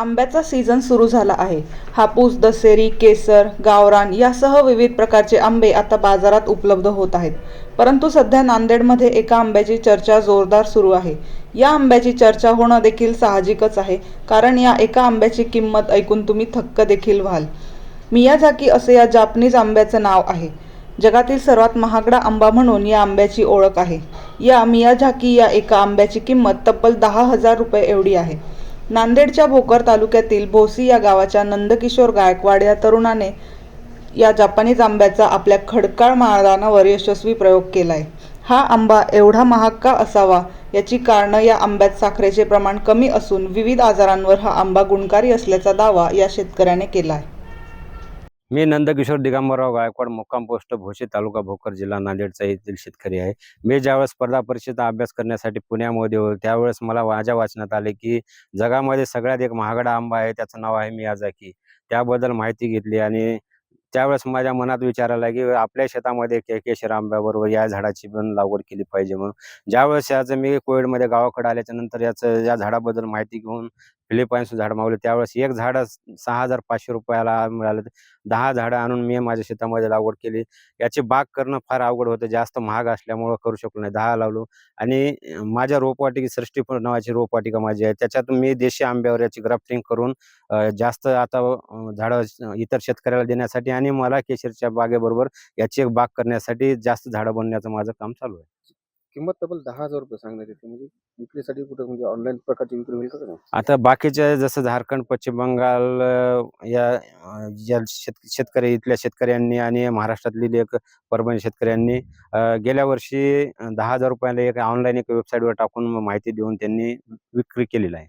आंब्याचा सीझन सुरू झाला आहे. हापूस दसेरी केसर गावरान यासह विविध प्रकारचे आंबे आता बाजारात उपलब्ध होत आहेत. परंतु सध्या नांदेडमध्ये एका आंब्याची चर्चा जोरदार सुरू आहे. या आंब्याची चर्चा होणं देखील साहजिकच आहे कारण या एका आंब्याची किंमत ऐकून तुम्ही थक्क देखील व्हाल. मियाझाकी असे या जापनीज आंब्याचं नाव आहे. जगातील सर्वात महागडा आंबा म्हणून या आंब्याची ओळख आहे. या मियाझाकी या एका आंब्याची किंमत तब्बल दहा हजार रुपये एवढी आहे. नांदेडच्या भोकर तालुक्यातील भोसी या गावाच्या नंदकिशोर गायकवाड या तरुणाने या जपानीज आंब्याचा आपल्या खडकाळ माळरानावर यशस्वी प्रयोग केलाय. हा आंबा एवढा महाग का असावा याची कारणं या आंब्यात साखरेचे प्रमाण कमी असून विविध आजारांवर हा आंबा गुणकारी असल्याचा दावा या शेतकऱ्याने केलाय. मी नंदकिशोर दिगंबरराव गायकवाड मुक्काम पोस्ट भोशी तालुका भोकर जिल्हा नांदेडचा येथील शेतकरी आहे. मी ज्यावेळेस स्पर्धा परीक्षेचा अभ्यास करण्यासाठी पुण्यामध्ये होतो त्यावेळेस मला माझ्या वाचनात आले की जगामध्ये सगळ्यात एक महागडा आंबा आहे त्याचं नाव आहे मियाझाकी त्याबद्दल माहिती घेतली आणि त्यावेळेस माझ्या मनात विचार आला की आपल्या शेतामध्ये केकेशर आंब्याबरोबर या झाडाची पण लागवड केली पाहिजे म्हणून. ज्यावेळेस याचं मी कोविडमध्ये गावाकडे आल्याच्यानंतर याचं या झाडाबद्दल माहिती घेऊन फिलिपाईन्स झाड मागवले त्यावेळेस एक झाड सहा हजार पाचशे रुपयाला मिळालं. दहा झाडं आणून मी माझ्या शेतामध्ये लागवड केली. याची बाग करणं फार अवघड होतं. जास्त महाग असल्यामुळं करू शकलो नाही. दहा लावलो. आणि माझ्या रोपवाटिकी सृष्टी नावाची रोपवाटिका माझी आहे. त्याच्यातून मी देशी आंब्यावर याची ग्राफ्टिंग करून जास्त आता झाडं इतर शेतकऱ्याला देण्यासाठी आणि मला केशरच्या बागेबरोबर याची एक बाग करण्यासाठी जास्त झाडं बनण्याचं माझं काम चालू आहे. किंमत तब्बल दहा हजार रुपये सांगण्यात येते. म्हणजे विक्रीसाठी कुठं म्हणजे ऑनलाईन प्रकारची विक्री होईल का नाही आता बाकीच्या जसं झारखंड पश्चिम बंगाल अं, या अं, ज्या शेत शेतकरी इथल्या शेतकऱ्यांनी आणि महाराष्ट्रातली एक परभणी शेतकऱ्यांनी अं, गेल्या वर्षी अं, दहा हजार रुपयाला एक ऑनलाईन एक वेबसाईटवर टाकून माहिती देऊन त्यांनी विक्री केलेली आहे.